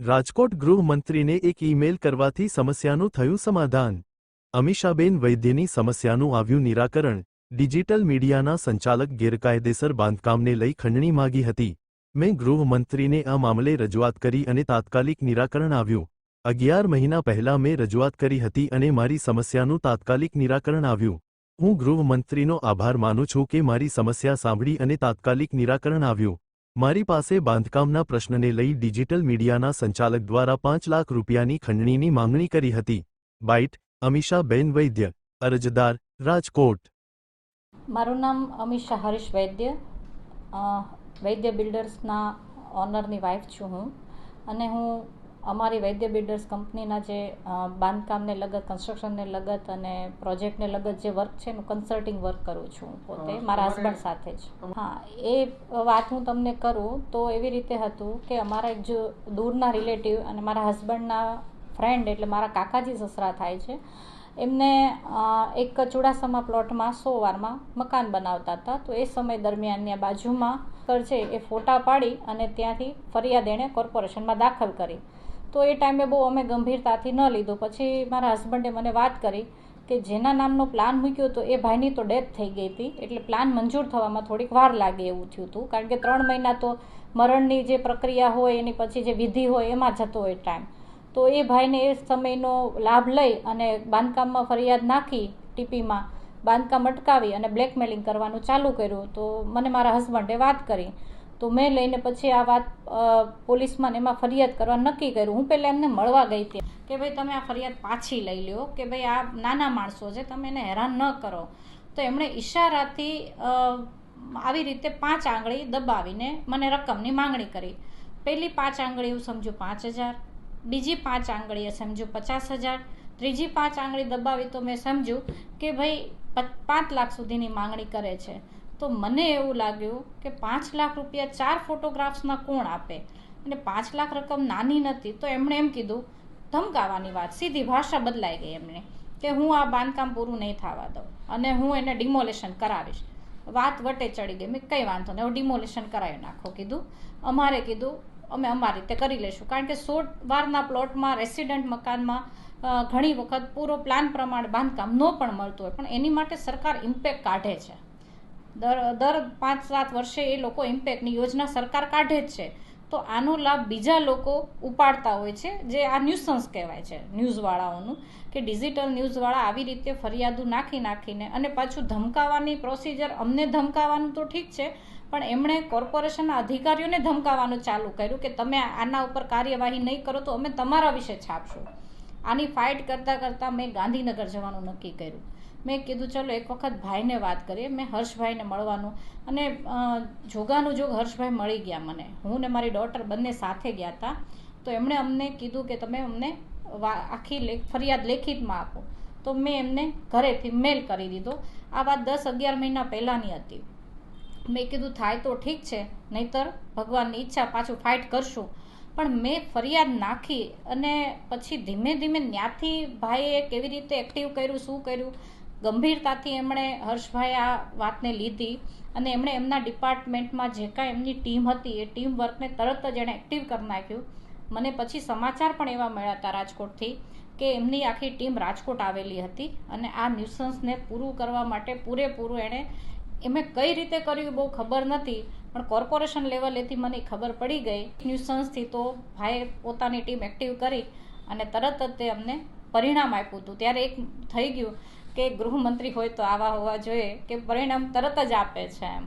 રાજકોટ ગૃહમંત્રીને એક ઈમેલ કરવાથી સમસ્યાનું થયું સમાધાન. અમીષાબેન વૈદ્યની સમસ્યાનું આવ્યું નિરાકરણ. ડિજિટલ મીડિયાના સંચાલક ગેરકાયદેસર બાંધકામને લઈ ખંડણી માગી હતી. મેં ગૃહમંત્રીને આ મામલે રજૂઆત કરી અને તાત્કાલિક નિરાકરણ આવ્યું. અગિયાર મહિના પહેલા મેં રજૂઆત કરી હતી અને મારી સમસ્યાનું તાત્કાલિક નિરાકરણ આવ્યું. હું ગૃહમંત્રીનો આભાર માનું છું કે મારી સમસ્યા સાંભળી અને તાત્કાલિક નિરાકરણ આવ્યું. મારી પાસે બાંધકામના પ્રશ્નને લઈ ડિજિટલ મીડિયાના સંચાલક દ્વારા પાંચ લાખ રૂપિયાની ખંડણીની માંગણી કરી હતી. બાઇટ અમીષાબેન વૈદ્ય, અરજદાર, રાજકોટ. મારું નામ અમીષા હરીશ વૈદ્ય વૈદ્ય બિલ્ડર્સના ઓનરની વાઇફ છું હું. અને હું અમારી વૈદ્ય બિલ્ડર્સ કંપનીના જે બાંધકામને લગત કન્સ્ટ્રક્શનને લગત અને પ્રોજેક્ટને લગત જે વર્ક છે એનું કન્સલ્ટિંગ વર્ક કરું છું પોતે મારા હસબન્ડ સાથે જ. હા એ વાત હું તમને કરું તો એવી રીતે હતું કે અમારા એક જો દૂરના રિલેટિવ અને મારા હસબન્ડના ફ્રેન્ડ એટલે મારા કાકાજી સસરા થાય છે એમને એક ચુડાસમા પ્લોટમાં સો વારમાં મકાન બનાવતા હતા. તો એ સમય દરમિયાન ત્યાં બાજુમાં ઘર છે એ ફોટા પાડી અને ત્યાંથી ફરિયાદ એણે કોર્પોરેશનમાં દાખલ કરી. તો એ ટાઈમે બહુ અમે ગંભીરતાથી ન લીધું. પછી મારા હસબન્ડે મને વાત કરી કે જેના નામનો પ્લાન મૂક્યો હતો એ ભાઈની તો ડેથ થઈ ગઈ હતી. એટલે પ્લાન મંજૂર થવામાં થોડીક વાર લાગે એવું થયું હતું. કારણ કે ત્રણ મહિના તો મરણની જે પ્રક્રિયા હોય, એની પછી જે વિધિ હોય, એમાં જતો હોય ટાઈમ. તો એ ભાઈને એ સમયનો લાભ લઈ અને બાંધકામમાં ફરિયાદ નાખી ટીપીમાં, બાંધકામ અટકાવી અને બ્લેકમેલિંગ કરવાનું ચાલુ કર્યું. તો મને મારા હસબન્ડે વાત કરી. તો મેં લઈને પછી આ વાત પોલીસમાં એમાં ફરિયાદ કરવા નક્કી કર્યું. હું પહેલાં એમને મળવા ગઈ હતી કે ભાઈ તમે આ ફરિયાદ પાછી લઈ લ્યો, કે ભાઈ આ નાના માણસો છે, તમે એને હેરાન ન કરો. તો એમણે ઈશારાથી આવી રીતે પાંચ આંગળી દબાવીને મને રકમની માંગણી કરી. પહેલી પાંચ આંગળી હું સમજુ પાંચ હજાર, બીજી પાંચ આંગળીએ સમજુ પચાસ હજાર, ત્રીજી પાંચ આંગળી દબાવી તો મેં સમજ્યું કે ભાઈ પાંચ લાખ સુધીની માંગણી કરે છે. તો મને એવું લાગ્યું કે પાંચ લાખ રૂપિયા ચાર ફોટોગ્રાફ્સના કોણ આપે? અને પાંચ લાખ રકમ નાની નથી, તો એમણે એમ કીધું, ધમકાવાની વાત. સીધી ભાષા બદલાઈ ગઈ એમણે, કે હું આ બાંધકામ પૂરું નહીં થવા દઉં અને હું એને ડિમોલેશન કરાવીશ. વાત વટે ચડી ગઈ, મેં કંઈ વાંધો નહીં હું ડિમોલેશન કરાવી નાખો, કીધું. અમારે કીધું, અમે અમારી રીતે કરી લઈશું. કારણ કે સો વારના પ્લોટમાં, રેસિડન્ટ મકાનમાં ઘણી વખત પૂરો પ્લાન પ્રમાણે બાંધકામ ન પણ મળતું હોય, પણ એની માટે સરકાર ઇમ્પેક્ટ કાઢે છે. દર દર પાંચ સાત વર્ષે એ લોકો ઇમ્પેક્ટની યોજના સરકાર કાઢે જ છે. તો આનો લાભ બીજા લોકો ઉપાડતા હોય છે, જે આ ન્યુસન્સ કહેવાય છે ન્યૂઝવાળાઓનું કે ડિજિટલ ન્યૂઝવાળા આવી રીતે ફરિયાદો નાખી નાખીને અને પાછું ધમકાવાની પ્રોસિજર અમને ધમકાવાનું તો ઠીક છે, પણ એમણે કોર્પોરેશનના અધિકારીઓને ધમકાવવાનું ચાલુ કર્યું કે તમે આના ઉપર કાર્યવાહી નહીં કરો તો અમે તમારા વિશે છાપશું. આની ફાઇટ કરતાં કરતાં મેં ગાંધીનગર જવાનું નક્કી કર્યું. મેં કીધું, ચલો, એક વખત ભાઈને વાત કરીએ. મેં હર્ષભાઈને મળવાનું અને જોગાનું જોગ હર્ષભાઈ મળી ગયા મને. હું ને મારી ડોટર બંને સાથે ગયા હતા તો એમણે અમને કીધું કે, તમે અમને આખી ફરિયાદ લેખિતમાં આપો. તો મેં એમને ઘરેથી મેલ કરી દીધો. આ વાત દસ અગિયાર મહિના પહેલાંની હતી. મેં કીધું, થાય તો ઠીક છે, નહીતર ભગવાનની ઈચ્છા પાછું ફાઇટ કરશું. પણ મેં ફરિયાદ નાખી અને પછી ધીમે ધીમે ત્યાંથી ભાઈએ કેવી રીતે એક્ટિવ કર્યું, શું કર્યું ગંભીરતાથી એમણે હર્ષભાઈ આ વાતને લીધી અને એમણે એમના ડિપાર્ટમેન્ટમાં જે કાંઈ એમની ટીમ હતી, એ ટીમ વર્કને તરત જ એણે એક્ટિવ કરી નાખ્યું. મને પછી સમાચાર પણ એવા મળ્યા હતા રાજકોટથી કે એમની આખી ટીમ રાજકોટ આવેલી હતી અને આ ન્યુસન્સને પૂરું કરવા માટે પૂરેપૂરું એણે એમે કઈ રીતે કર્યું બહુ ખબર નથી, પણ કોર્પોરેશન લેવલેથી મને ખબર પડી ગઈ. ન્યુસન્સથી તો ભાઈએ પોતાની ટીમ એક્ટિવ કરી અને તરત જ તે અમને પરિણામ આપ્યું હતું. ત્યારે એક થઈ ગયું કે ગૃહમંત્રી હોય તો આવા હોવા જોઈએ કે પરિણામ તરત જ આપે છે એમ.